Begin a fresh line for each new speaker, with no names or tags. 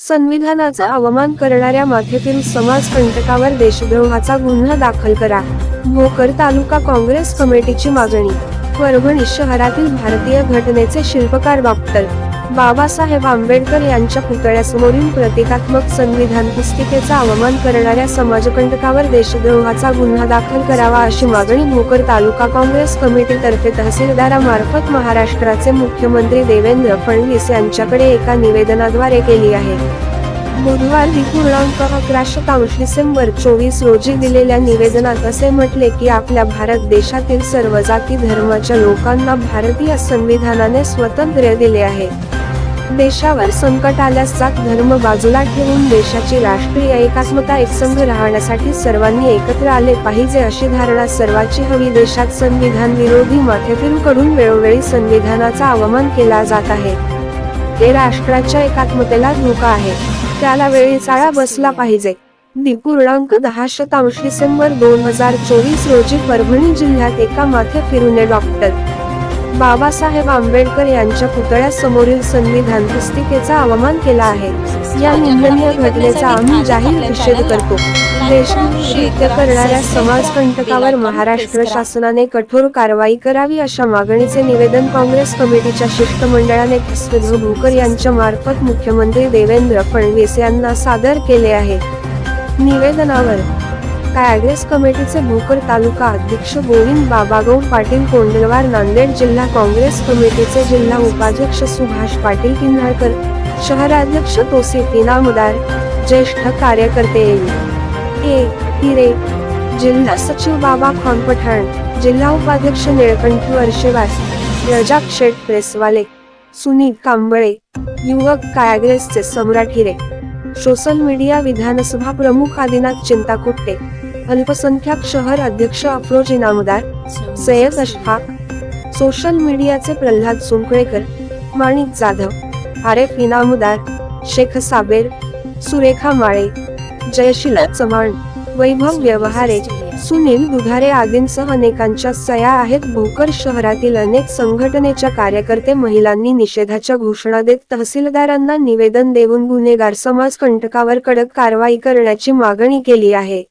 संविधानाचा अवमान करणाऱ्या माथेफिल समाज कंटकावर देशद्रोहाचा गुन्हा दाखल करा. भोकर तालुका काँग्रेस कमिटीची मागणी. परभणी शहरातील भारतीय घटनेचे शिल्पकार डॉक्टर. बाबासाहेब आंबेडकर यांच्या पुतळ्यासमोरील प्रतिकात्मक संविधान पुस्तिकेचा अवमान करणाऱ्या समाजकंटकावर देशद्रोहाचा गुन्हा दाखल करावा अशी मागणी भोकर तालुका काँग्रेस कमिटीतर्फे तहसीलदारामार्फत महाराष्ट्राचे मुख्यमंत्री देवेंद्र फडणवीस यांच्याकडे एका निवेदनाद्वारे केली आहे. बुधवार पूर्णांक अकरा शतांश डिसेंबर चोवीस रोजी दिलेल्या निवेदनात असे म्हटले की आपल्या भारत देशातील सर्व जाती धर्माच्या लोकांना भारतीय संविधानाने स्वातंत्र्य दिले आहे. देशावर संकट आल्यास जात धर्म बाजूला ठेवून देशाची राष्ट्रीय एकात्मता एकसंघ राहण्यासाठी सर्वांनी एकत्र आले पाहिजे अशी धारणा सर्वांची हवी. देशात संविधान विरोधी माथेफिरूकडून वेळोवेळी संविधानाचा अवमान केला जात आहे. हे राष्ट्राच्या एकात्मतेला धोका आहे. त्याला वेळी आळा बसला पाहिजे. दिपूर्णांक दहा शतांश डिसेंबर दोन हजार चोवीस रोजी परभणी जिल्ह्यात एका माथे फिरून डॉक्टर बाबासाहेब आंबेडकर यांच्या पुतळ्यासमोरील संविधान पुस्तिकेचा अवमान केला आहे. या निंदनीय घटनेचा आम्ही जाहीर निषेध करतो. देशकृत्य करणाऱ्या समाजकंटकावर महाराष्ट्र शासनाने कठोर कारवाई करावी अशा मागणीचे निवेदन काँग्रेस कमिटीच्या शिष्टमंडळाने भोकर यांच्या मार्फत मुख्यमंत्री देवेंद्र फडणवीस यांना सादर केले आहे. निवेदनावर काँग्रेस कमिटीचे भोकर तालुका अध्यक्ष गोविंद बाबागौड पाटील कोंडलवार नांदेड जिल्हा काँग्रेस कमिटीचे जिल्हा उपाध्यक्ष सुभाष पाटील किन्हाळकर शहराध्यक्ष तोसिफ इनामदार ज्येष्ठ कार्यकर्ते ए. हिरे जिल्हा सचिव बाबा खान पठाण जिल्हा उपाध्यक्ष निळकंठ वर्षेवास रजाक शेठ प्रेसवाले सुनील कांबळे युवक काँग्रेसचे सम्राट हिरे सोशल मीडिया विधानसभा प्रमुख आदिनाथ चिंताकुट्टे अल्पसंख्याक शहर अध्यक्ष अफरोज इनामदार सैयद अशफाक सोशल मीडियाचे प्रल्हाद सुंकळेकर माणिक जाधव आरेफ इनामदार शेख साबेर सुरेखा माळे जयशीला चव्हाण वैभव व्यवहारे सुनील दुधारे आदींसह अनेकांच्या सया आहेत. भोकर शहरातील अनेक संघटनेच्या कार्यकर्ते महिलांनी निषेधाच्या घोषणा देत तहसीलदारांना निवेदन देऊन गुन्हेगार समाज कंटकावर कडक कारवाई करण्याची मागणी केली आहे.